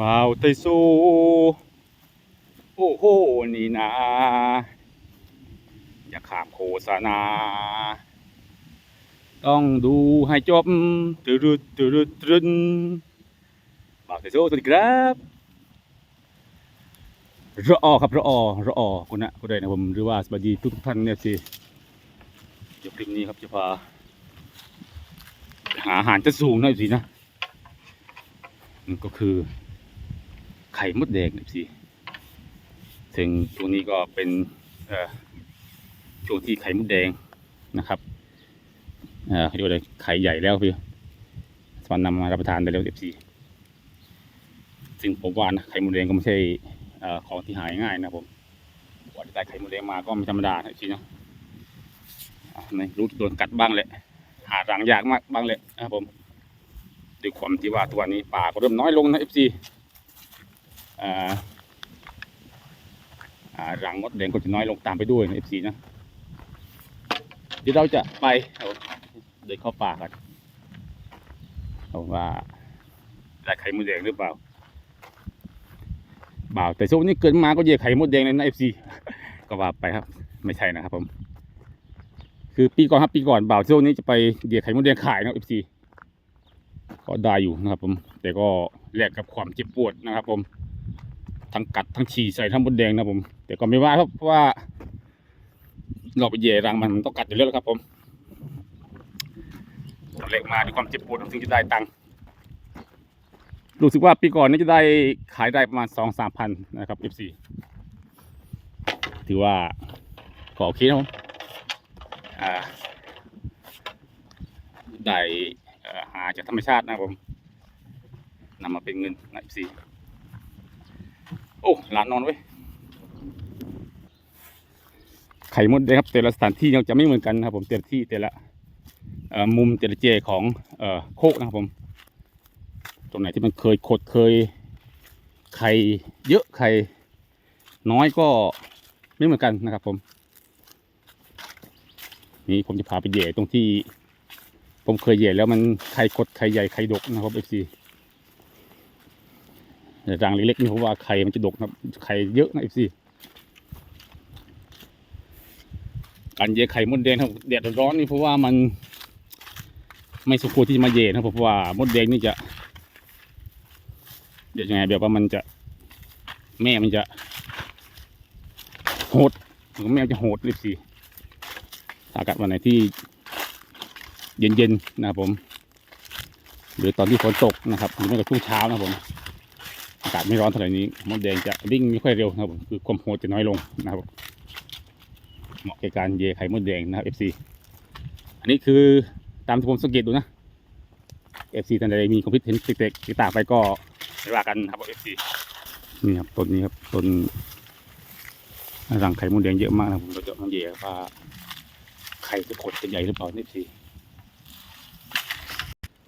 บ่าวไตโซโอ้โหนี่นาอย่าขามโฆษณา ต้องดูให้จบตรึดตรึดตรึนบ่าวไตโซสวัสดีครับรออครับรออรออคุณนะคุณใดนะผมหรือว่าสวัสดีทุกท่านเนี่ยสิเดี๋ยวคลิปนี้ครับจะพาหาอาหารจะสูงหน่อยสินะนั่นก็คือ ไข่มดแดงนะสิถึงช่วงนี้ก็เป็นช่วงที่ไข่มดแดงนะครับเอ่อเขาเรียกว่าไข่ใหญ่แล้วพี่สมารถนำมารับประทานได้แล้วเอฟซีซึ่งผมว่านะไข่มดแดงก็ไม่ใช่ของที่หายง่ายนะผมกว่าจะได้ไข่มดแดงมาก็ไม่ธรรมดานะสินะอะไม่รู้โดนกัดบ้างแหละหารังยากมากบ้างเลยนะครับผมด้วยความที่ว่าตัวนี้ป่าก็เริ่มน้อยลงนะเอฟซี รังมดแดงก็จะน้อยลงตามไปด้วยนะเอฟซีนะเดี๋ยวเราจะไปเดินเข้าป่ากันเอาว่าได้ไข่มดแดงหรือเปล่าบ่าวแต่ช่วงนี้เกิดมาก็เหยียไข่มดแดงเลยนะเอฟซีก็ว่าไปครับ ไม่ใช่นะครับผมคือปีก่อนครับปีก่อนบ่าวช่วงนี้จะไปเดียไข่มดแดงขายนะเอฟซีก็ได้อยู่นะครับผม แต่ก็แลกกับความเจ็บปวดนะครับผม ทั้งกัดทั้งฉี่ใส่ทั้งมดแดงนะผม แต่ก็ไม่ว่าครับเพราะว่า เราไปเหย่รังมันต้องกัดอยู่แล้วครับผมตอนแรกมาด้วยความเจ็บปวดถึงจะได้ตังค์รู้สึกว่าปีก่อนนี้จะได้ขายได้ประมาณสองสามพันนะครับเอฟซีถือว่าก็โอเคนะผมได้หาจากธรรมชาตินะผมนำมาเป็นเงินนะซี โอ้หลานนอนไว้ยไข่มดแดงครับแต่ละสถานที่ยังจะไม่เหมือนกันนะครับ ผมแต่ละที่แต่ละมุมแต่ละเจของเอโคกนะครับผมตรงไหนที่มันเคยขดเคยไข่เยอะไข่น้อยก็ไม่เหมือนกันนะครับ ผม นี่ผมจะพาไปเหย่ตรงที่ ผมเคยเหย่แล้วมันไข่กดไข่ใหญ่ไข่ดกนะครับเอฟซี รังเล็กๆนี่ผมว่าไข่มันจะดกนะครับไข่เยอะนะเอฟซีการเย่ไข่มดแดงครับแดดร้อนนี่เพราะว่ามันไม่สมควรที่จะมาเย่นะครับเพราะว่ามดแดงนี่จะ เดี๋ยวยังไงแบบว่ามันจะแม่มันจะโหดแม่จะโหดเอฟซีอากาศวันไหนที่เย็นๆนะครับผม หรือตอนที่ฝนตกนะครับหรือไม่ก็ช่วงเช้านะครับผม อากาศไม่ร้อนเท่าไหร่นี้มดแดงจะวิ่งไม่ค่อยเร็วนะครับผมคือความโหดจะน้อยลงนะครับเหมาะแก่การเยไข่มดแดงนะครับ FC อันนี้คือตามที่ผมสังเกตดูนะ FC ท่านใดมีความคิดเห็นติดๆติดตางไปก็ไม่ว่ากันครับ FC นี่ครับต้นนี้ครับต้นรังไข่มดแดงเยอะมากนะผมเราจะมาเยว่าไข่จะขดจะใหญ่หรือเปล่านี่สิ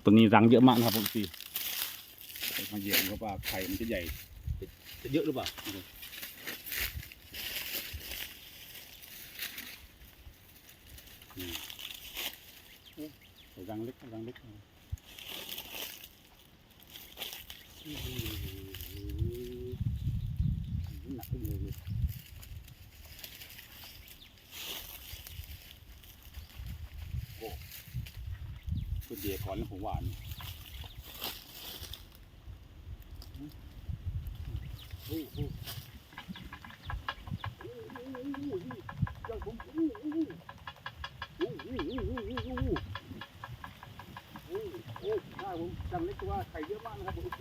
ตัวนี้รังเยอะมากนะครับผ มสิมาเหยียบเพราะว่าไข่มันจะใหญ่ จะจะเยอะหรือเปล่าอืมโอ้รังเล็กรังเล็กหนักเลยก็เดียก่อนแล้วผมว่านี่โอ้โหยังผมโอ้โหโอ้โหโอ้โหโอ้โหโอ้โหโอ้โหโอ้ได้ ผมจำเล็กว่าไข่เยอะมากนะครับผมโอเค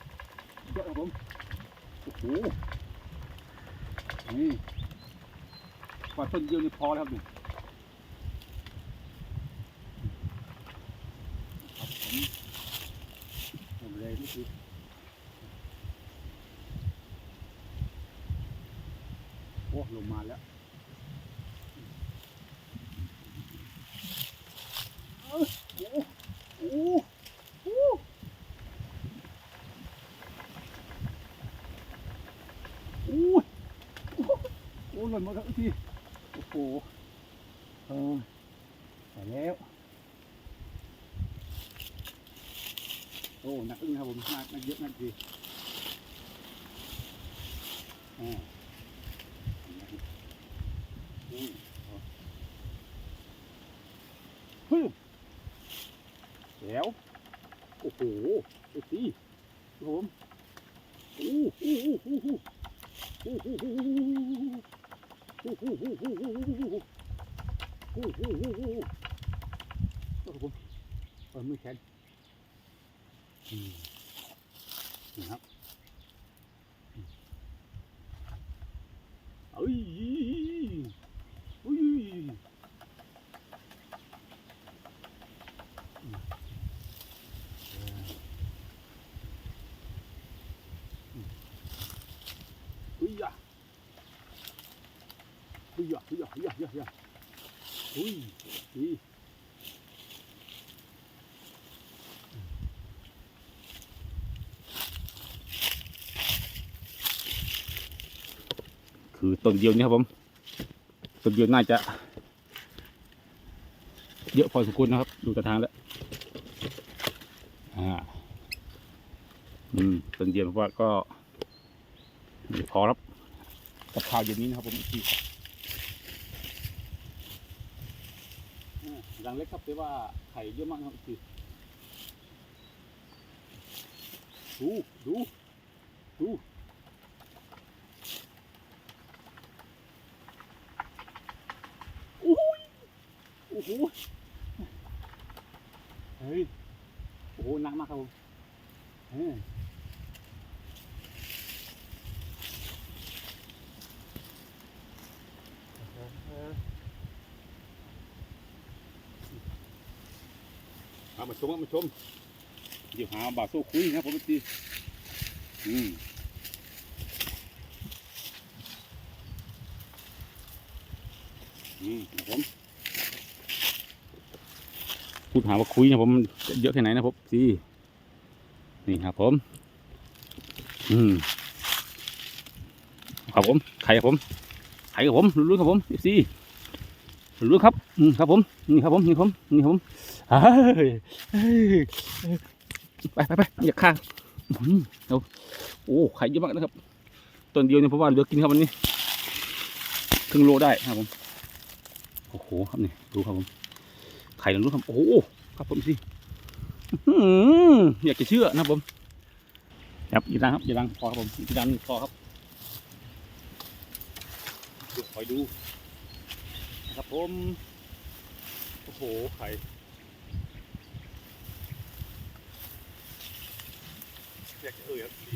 เยอะครับผมโอ้โหนี่ปลาต้นเดียวนี่พอแล้วครับนี่ผมทำเลนี่คือโอ้ลงมาแล้ว อ้หล่นมาครับพี่โอ้โหเออไปแล้ว โอ้หนักอึ้งครับผมหนักนักเยอะนักดีอ่าอืมฮ้ยแล้วโอ้โหไอ้สิครับผมโอ้โหโอ้โหโอ้โหโอ้โห ผมเออมือแขนอืมนะครับอืมเอ้ยอืมเอออืมอุ้ยยะ อุ้ยยะอุ้ยยะอุ้ยยะอุ้ยยะอุ้ยอุ้ยคือต้นเดียวนี่ครับผมต้นเดียวน่าจะ เยอะพอสมควรนะครับ ดูแต่ทางแล้วอ่าอืมต้นเดียวผมว่าก็พอครับกับข้าวเย็นนี้นะครับผมอีกทีอ่า รังเล็กครับแต่ว่าไข่เยอะมากครับอีกทีดูดูดูโอ้ยโอ้โหเฮ้ยโอ้โหหนักมากครับผมเฮ้ย เอามาชมมาชมเดี๋ยวหาบาโซ่คุยนะผมพี่อืมอืมครับผมพูดหาว่าคุยนะผมเยอะแค่ไหนนะผมสินี่ครับผม อืมครับผมไข่ครับผมไข่ครับผมลุ้นครับผมสิลุ้นครับ อืมครับผม นี่ครับผม นี่ครับผม นี่ครับผม ไปไปไปอย่าข้างอืมเอาโอ้ไข่เยอะมากนะครับต้นเดียวเนี่ยเพราะว่าเหลือกินครับวันนี้ครึ่งโลได้ครับผมโอ้โหครับนี่ดูครับผมไข่ลงรู้ครับโอ้โหครับผมสิอยากจะเชื่อนะครับผมครับอย่าดังครับอย่าดังพอครับผมอย่าดังพอครับดูคอยดูนะครับผมโอ้โหไข่ อยากจะเอ่ยครับดี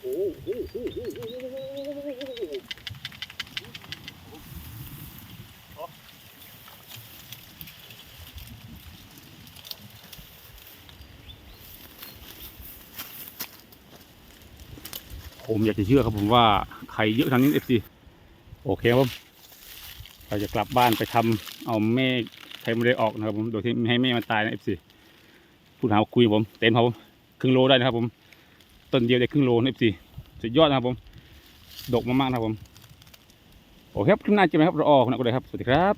โอ้โหผมอยากจะเชื่อครับผมว่าไข่เยอะทางนี้เอฟซีโอเคครับผมเราจะกลับบ้านไปทำเอาแม่ ใช้ไม่ได้ออกนะครับผมโดยที่ไม่ให้แม่มันตายนะเอฟซีพูดหาคุยผม เต็มครับครึ่งโลได้นะครับผมต้นเดียวได้ครึ่งโลนะเอฟซีสุดยอดนะครับผมดกมากๆนะครับผมโอเคครับคลิปหน้าเจอกันครับเราออกนะก็เลยครับสวัสดีครับ